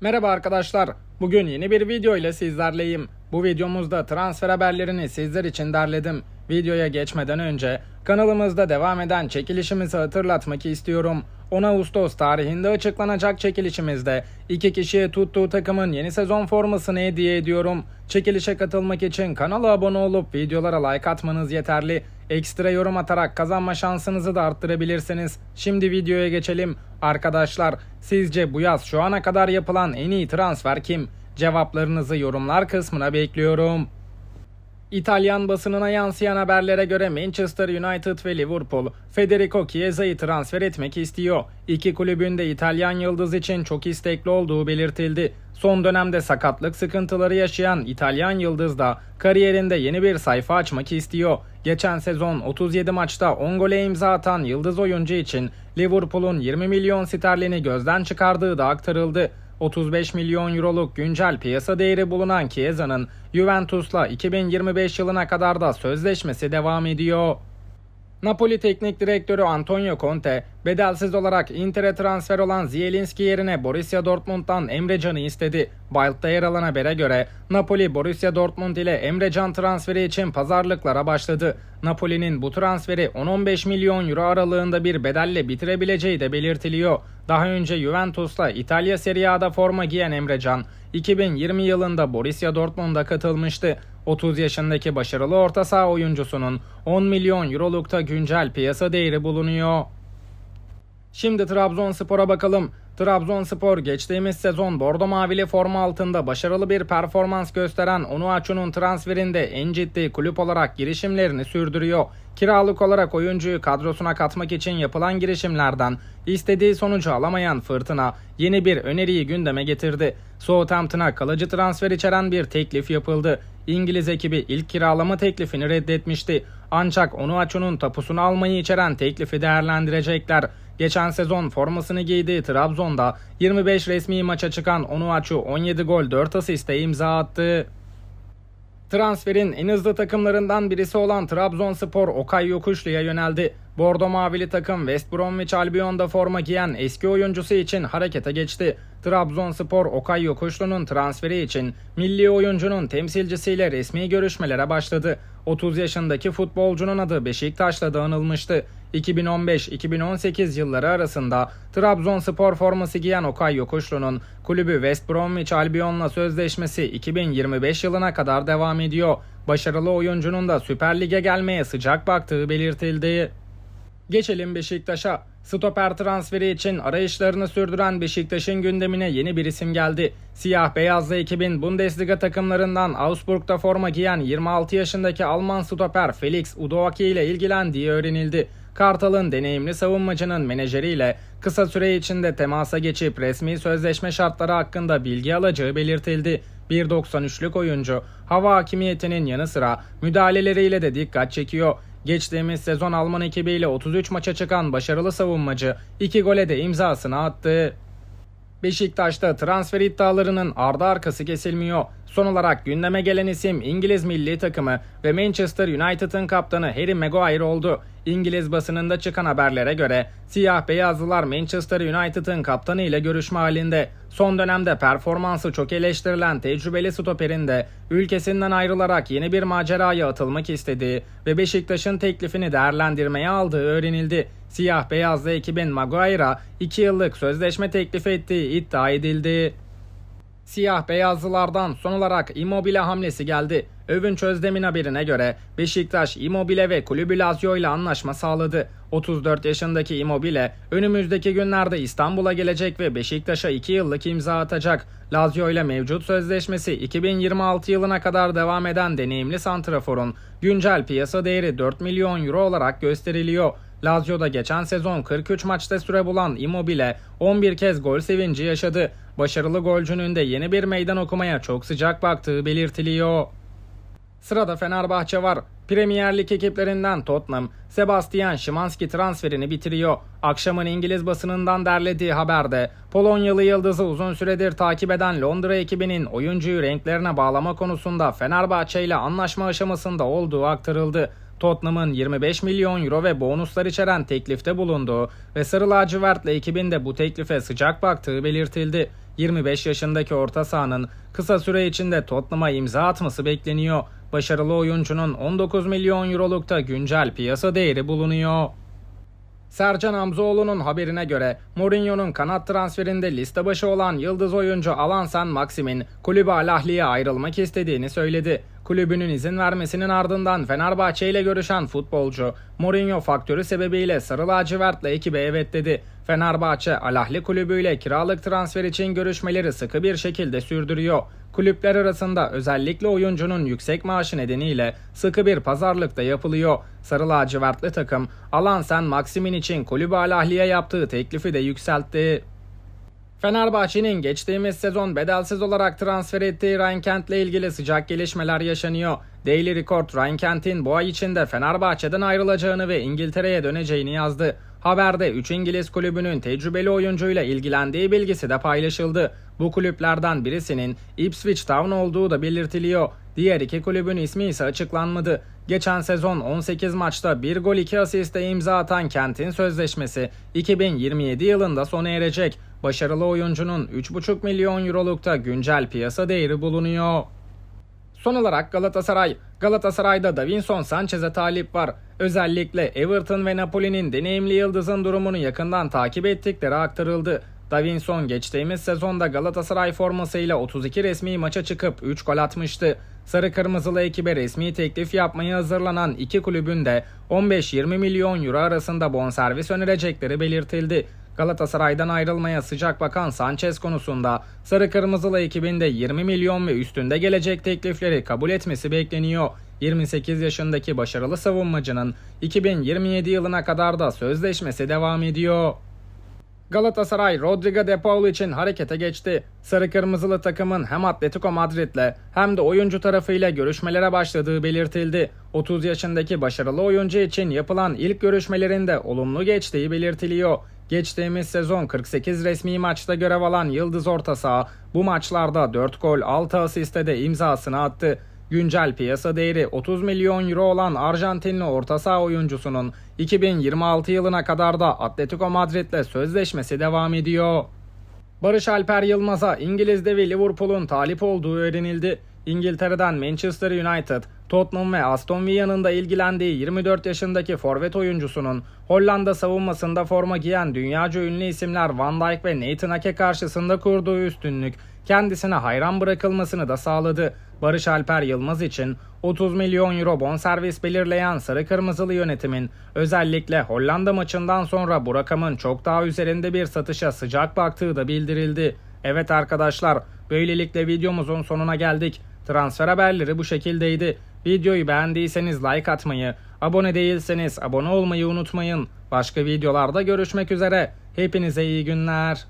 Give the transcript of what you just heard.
Merhaba arkadaşlar. Bugün yeni bir video ile sizlerleyim. Bu videomuzda transfer haberlerini sizler için derledim. Videoya geçmeden önce kanalımızda devam eden çekilişimizi hatırlatmak istiyorum. 10 Ağustos tarihinde açıklanacak çekilişimizde iki kişiye tuttuğu takımın yeni sezon formasını hediye ediyorum. Çekilişe katılmak için kanala abone olup videolara like atmanız yeterli. Ekstra yorum atarak kazanma şansınızı da arttırabilirsiniz. Şimdi videoya geçelim. Arkadaşlar sizce bu yaz şu ana kadar yapılan en iyi transfer kim? Cevaplarınızı yorumlar kısmına bekliyorum. İtalyan basınına yansıyan haberlere göre Manchester United ve Liverpool Federico Chiesa'yı transfer etmek istiyor. İki kulübün de İtalyan yıldız için çok istekli olduğu belirtildi. Son dönemde sakatlık sıkıntıları yaşayan İtalyan yıldız da kariyerinde yeni bir sayfa açmak istiyor. Geçen sezon 37 maçta 10 gole imza atan yıldız oyuncu için Liverpool'un 20 milyon sterlini gözden çıkardığı da aktarıldı. 35 milyon euroluk güncel piyasa değeri bulunan Chiesa'nın Juventus'la 2025 yılına kadar da sözleşmesi devam ediyor. Napoli Teknik Direktörü Antonio Conte, bedelsiz olarak Inter'e transfer olan Zielinski yerine Borussia Dortmund'dan Emre Can'ı istedi. Bild'da yer alan habere göre Napoli Borussia Dortmund ile Emre Can transferi için pazarlıklara başladı. Napoli'nin bu transferi 10-15 milyon euro aralığında bir bedelle bitirebileceği de belirtiliyor. Daha önce Juventus'la İtalya Serie A'da forma giyen Emre Can, 2020 yılında Borussia Dortmund'a katılmıştı. 30 yaşındaki başarılı orta saha oyuncusunun 10 milyon eurolukta güncel piyasa değeri bulunuyor. Şimdi Trabzonspor'a bakalım. Trabzonspor geçtiğimiz sezon Bordo Mavili forma altında başarılı bir performans gösteren Onuachu'nun transferinde en ciddi kulüp olarak girişimlerini sürdürüyor. Kiralık olarak oyuncuyu kadrosuna katmak için yapılan girişimlerden istediği sonucu alamayan Fırtına yeni bir öneriyi gündeme getirdi. Southampton'a kalıcı transfer içeren bir teklif yapıldı. İngiliz ekibi ilk kiralama teklifini reddetmişti. Ancak Onuachu'nun tapusunu almayı içeren teklifi değerlendirecekler. Geçen sezon formasını giydiği Trabzon'da 25 resmi maça çıkan Onuachu 17 gol 4 asiste imza attı. Transferin en hızlı takımlarından birisi olan Trabzonspor Okay Yokuşlu'ya yöneldi. Bordo Mavili takım West Bromwich Albion'da forma giyen eski oyuncusu için harekete geçti. Trabzonspor Okay Yokuşlu'nun transferi için milli oyuncunun temsilcisiyle resmi görüşmelere başladı. 30 yaşındaki futbolcunun adı Beşiktaş'ta da anılmıştı. 2015-2018 yılları arasında Trabzonspor forması giyen Okay Yokuşlu'nun kulübü West Bromwich Albion'la sözleşmesi 2025 yılına kadar devam ediyor. Başarılı oyuncunun da Süper Lig'e gelmeye sıcak baktığı belirtildi. Geçelim Beşiktaş'a. Stoper transferi için arayışlarını sürdüren Beşiktaş'ın gündemine yeni bir isim geldi. Siyah beyazlı ekibin Bundesliga takımlarından Augsburg'da forma giyen 26 yaşındaki Alman stoper Felix Udoaki ile ilgilendiği öğrenildi. Kartal'ın deneyimli savunmacının menajeriyle kısa süre içinde temasa geçip resmi sözleşme şartları hakkında bilgi alacağı belirtildi. 1.93'lük oyuncu hava hakimiyetinin yanı sıra müdahaleleriyle de dikkat çekiyor. Geçtiğimiz sezon Alman ekibiyle 33 maça çıkan başarılı savunmacı 2 gole de imzasını attı. Beşiktaş'ta transfer iddialarının ardı arkası kesilmiyor. Son olarak gündeme gelen isim İngiliz milli takımı ve Manchester United'ın kaptanı Harry Maguire oldu. İngiliz basınında çıkan haberlere göre siyah beyazlılar Manchester United'ın kaptanı ile görüşme halinde. Son dönemde performansı çok eleştirilen tecrübeli stoperin de ülkesinden ayrılarak yeni bir maceraya atılmak istediği ve Beşiktaş'ın teklifini değerlendirmeye aldığı öğrenildi. Siyah beyazlı ekibin Maguire'a 2 yıllık sözleşme teklif ettiği iddia edildi. Siyah beyazlılardan son olarak Immobile hamlesi geldi. Övünç Özdem'in haberine göre Beşiktaş Immobile ve kulübü Lazio ile anlaşma sağladı. 34 yaşındaki Immobile önümüzdeki günlerde İstanbul'a gelecek ve Beşiktaş'a 2 yıllık imza atacak. Lazio ile mevcut sözleşmesi 2026 yılına kadar devam eden deneyimli santraforun güncel piyasa değeri 4 milyon euro olarak gösteriliyor. Lazio'da geçen sezon 43 maçta süre bulan Immobile 11 kez gol sevinci yaşadı. Başarılı golcünün de yeni bir meydan okumaya çok sıcak baktığı belirtiliyor. Sırada Fenerbahçe var. Premier Lig ekiplerinden Tottenham, Sebastian Szymanski transferini bitiriyor. Akşamın İngiliz basınından derlediği haberde Polonyalı yıldızı uzun süredir takip eden Londra ekibinin oyuncuyu renklerine bağlama konusunda Fenerbahçe ile anlaşma aşamasında olduğu aktarıldı. Tottenham'ın 25 milyon euro ve bonuslar içeren teklifte bulunduğu ve Sarı Lacivert'le ekibin de bu teklife sıcak baktığı belirtildi. 25 yaşındaki orta sahanın kısa süre içinde Tottenham'a imza atması bekleniyor. Başarılı oyuncunun 19 milyon eurolukta güncel piyasa değeri bulunuyor. Sercan Hamzoğlu'nun haberine göre Mourinho'nun kanat transferinde liste başı olan yıldız oyuncu Alan San Maxim'in kulübü Al ayrılmak istediğini söyledi. Kulübünün izin vermesinin ardından Fenerbahçe ile görüşen futbolcu Mourinho faktörü sebebiyle Sarı Lacivert'le ekibe evet dedi. Fenerbahçe Al Ahly kulübüyle kiralık transfer için görüşmeleri sıkı bir şekilde sürdürüyor. Kulüpler arasında özellikle oyuncunun yüksek maaşı nedeniyle sıkı bir pazarlık da yapılıyor. Sarı lacivertli takım Alan Sen Maximin için kulübü Al Ahly'ye yaptığı teklifi de yükseltti. Fenerbahçe'nin geçtiğimiz sezon bedelsiz olarak transfer ettiği Ryan Kent'le ilgili sıcak gelişmeler yaşanıyor. Daily Record Ryan Kent'in bu ay içinde Fenerbahçe'den ayrılacağını ve İngiltere'ye döneceğini yazdı. Haberde 3 İngiliz kulübünün tecrübeli oyuncuyla ilgilendiği bilgisi de paylaşıldı. Bu kulüplerden birisinin Ipswich Town olduğu da belirtiliyor. Diğer iki kulübün ismi ise açıklanmadı. Geçen sezon 18 maçta 1 gol 2 asiste imza atan Kent'in sözleşmesi 2027 yılında sona erecek. Başarılı oyuncunun 3,5 milyon eurolukta güncel piyasa değeri bulunuyor. Son olarak Galatasaray. Galatasaray'da Davinson Sanchez'e talip var. Özellikle Everton ve Napoli'nin deneyimli yıldızın durumunu yakından takip ettikleri aktarıldı. Davinson geçtiğimiz sezonda Galatasaray formasıyla 32 resmi maça çıkıp 3 gol atmıştı. Sarı Kırmızılı ekibe resmi teklif yapmaya hazırlanan iki kulübün de 15-20 milyon euro arasında bonservis önerecekleri belirtildi. Galatasaray'dan ayrılmaya sıcak bakan Sanchez konusunda Sarı Kırmızılı ekibinde 20 milyon ve üstünde gelecek teklifleri kabul etmesi bekleniyor. 28 yaşındaki başarılı savunmacının 2027 yılına kadar da sözleşmesi devam ediyor. Galatasaray Rodrigo De Paul için harekete geçti. Sarı Kırmızılı takımın hem Atletico Madrid'le hem de oyuncu tarafıyla görüşmelere başladığı belirtildi. 30 yaşındaki başarılı oyuncu için yapılan ilk görüşmelerinde olumlu geçtiği belirtiliyor. Geçtiğimiz sezon 48 resmi maçta görev alan Yıldız Orta Saha bu maçlarda 4 gol 6 asiste de imzasını attı. Güncel piyasa değeri 30 milyon euro olan Arjantinli orta saha oyuncusunun 2026 yılına kadar da Atletico Madrid'le sözleşmesi devam ediyor. Barış Alper Yılmaz'a İngiliz devi Liverpool'un talip olduğu öğrenildi. İngiltere'den Manchester United, Tottenham ve Aston Villa'nın da ilgilendiği 24 yaşındaki forvet oyuncusunun Hollanda savunmasında forma giyen dünyaca ünlü isimler Van Dijk ve Nathan Ake karşısında kurduğu üstünlük kendisine hayran bırakılmasını da sağladı. Barış Alper Yılmaz için 30 milyon euro bonservis belirleyen sarı kırmızılı yönetimin özellikle Hollanda maçından sonra bu rakamın çok daha üzerinde bir satışa sıcak baktığı da bildirildi. Evet arkadaşlar böylelikle videomuzun sonuna geldik. Transfer haberleri bu şekildeydi. Videoyu beğendiyseniz like atmayı, abone değilseniz abone olmayı unutmayın. Başka videolarda görüşmek üzere. Hepinize iyi günler.